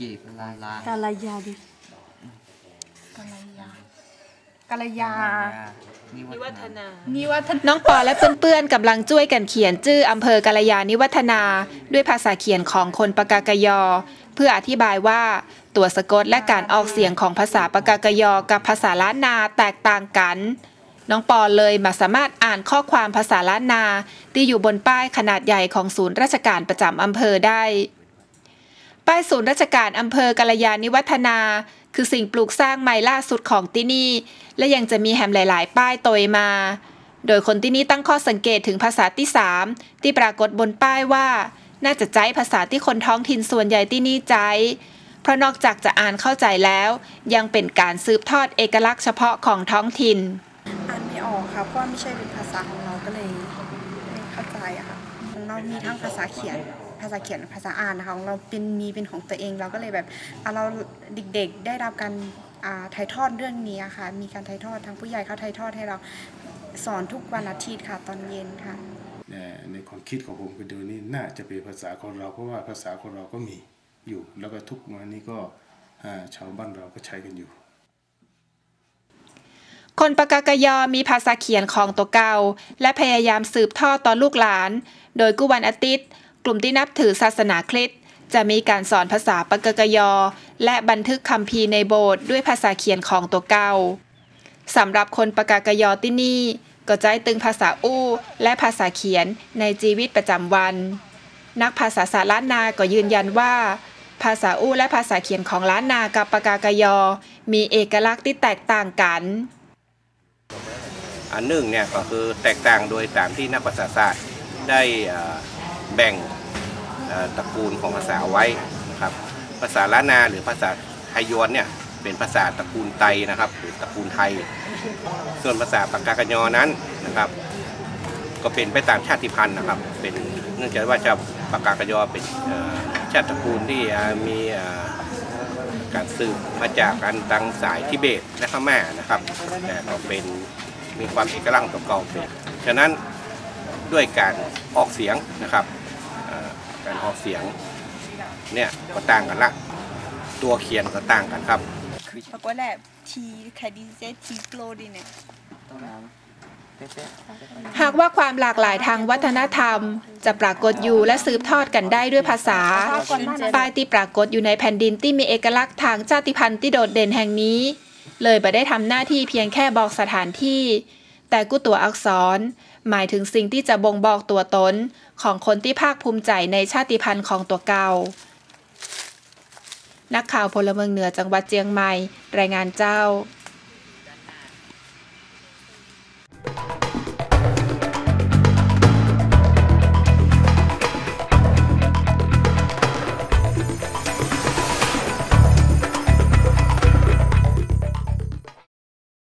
จีบลายลายกาลายาดิกัลยากัลยา นิวัฒนา นิวัฒนาน้องปอและเพื่อนๆกำลังช่วยกันเขียนชื่ออำเภอกาลยานิวัฒนา ด้วยภาษาเขียนของคนปากากยอ เพื่ออธิบายว่าตัวสะกดและการออกเสียงของภาษาปากากยอกับภาษาล้านนาแตกต่างกัน น้องปอเลยมาสามารถอ่านข้อความภาษาล้านนา ที่อยู่บนป้ายขนาดใหญ่ของศูนย์ราชการประจำอำเภอได้ ป้ายศูนย์ราชการอำเภอกาลยานิวัฒนา คือสิ่งปลูกสร้างใหม่ล่าสุดของที่นี่ และยังจะมีแฮมหลาย ๆ ป้ายโตยมา โดยคนที่นี่ตั้งข้อสังเกตถึงภาษาที่ 3 ที่ปรากฏบนป้ายว่า น่าจะใจภาษาที่คนท้องถิ่นส่วนใหญ่ที่นี่ใจเพราะนอกจากจะอ่านเข้าใจแล้ว ยังเป็นการสืบทอดเอกลักษณ์เฉพาะของท้องถิ่น ค่ะเพราะว่าไม่ใช่เป็นภาษาของเราก็เลยไม่เข้าใจอะค่ะของเรามีทั้งภาษาเขียนภาษาเขียนภาษาอ่านนะคะของเราเป็นมีเป็นของตัวเองเราก็เลยแบบเราเด็กๆได้รับการถ่ายทอดเรื่องนี้ค่ะ มีการถ่ายทอดทางผู้ใหญ่เขาถ่ายทอดให้เราสอนทุกวันอาทิตย์ค่ะ ตอนเย็นค่ะในความคิดของผมก็ดูนี่น่าจะเป็นภาษาของเราเพราะว่าภาษาของเราก็มีอยู่ แล้วก็ทุกวันนี้ก็ชาวบ้านเราก็ใช้กันอยู่ คนปากากยอมีภาษาเขียนของตัวเก่า และพยายามสืบทอดต่อลูกหลาน โดยกุวันอาทิตย์ กลุ่มที่นับถือศาสนาคริสต์จะมีการสอนภาษาปากากยอ และบันทึกคำพีในโบสถ์ด้วยภาษาเขียนของตัวเก่าสำหรับคนปากากยอที่นี่ ก็ใจตึงภาษาอู้และภาษาเขียนในชีวิตประจำวัน นักภาษาศาสตร์ล้านนาก็ยืนยันว่า ภาษาอู้และภาษาเขียนของล้านนากับปากากยอ มีเอกลักษณ์ที่แตกต่างกัน อันหนึ่งเนี่ยก็คือแตกต่างโดยตามที่นักภาษาศาสตร์ได้แบ่งตระกูลของภาษาไว้นะครับภาษาล้านนาหรือภาษาไทยยวนเนี่ยเป็นภาษาตระกูลไตนะครับหรือตระกูลไทย ส่วนภาษาปากกากยอนั้นนะครับ ก็เป็นไปตามชาติพันธุ์นะครับ เป็นเนื่องจากว่าชาวปากกากยอเป็นชาติตระกูลที่มีการสืบมาจากการตังสายทิเบตและพม่านะครับแต่ก็เป็น มีความเอกลักษณ์ตัวเก่าเป็นฉะนั้นด้วยการออกเสียงนะครับเอ่อการออกเสียงเนี่ยก็ต่างกันละตัวเขียนก็ต่างกันครับปรากฏแหละทีคดีเซทีโกลดีเนี่ยหากว่าความหลากหลายทางวัฒนธรรม จะปรากฏอยู่และสืบทอดกันได้ด้วยภาษาป้ายที่ปรากฏอยู่ในแผ่นดินที่มีเอกลักษณ์ทางชาติพันธุ์ที่โดดเด่นแห่งนี้ เลยไปได้ทำหน้าที่เพียงแค่บอกสถานที่ แต่กู้ตัวอักษร หมายถึงสิ่งที่จะบ่งบอกตัวตน ของคนที่ภาคภูมิใจในชาติพันธุ์ของตัวเก่า นักข่าวพลเมืองเหนือจังหวัดเจียงใหม่ รายงานเจ้า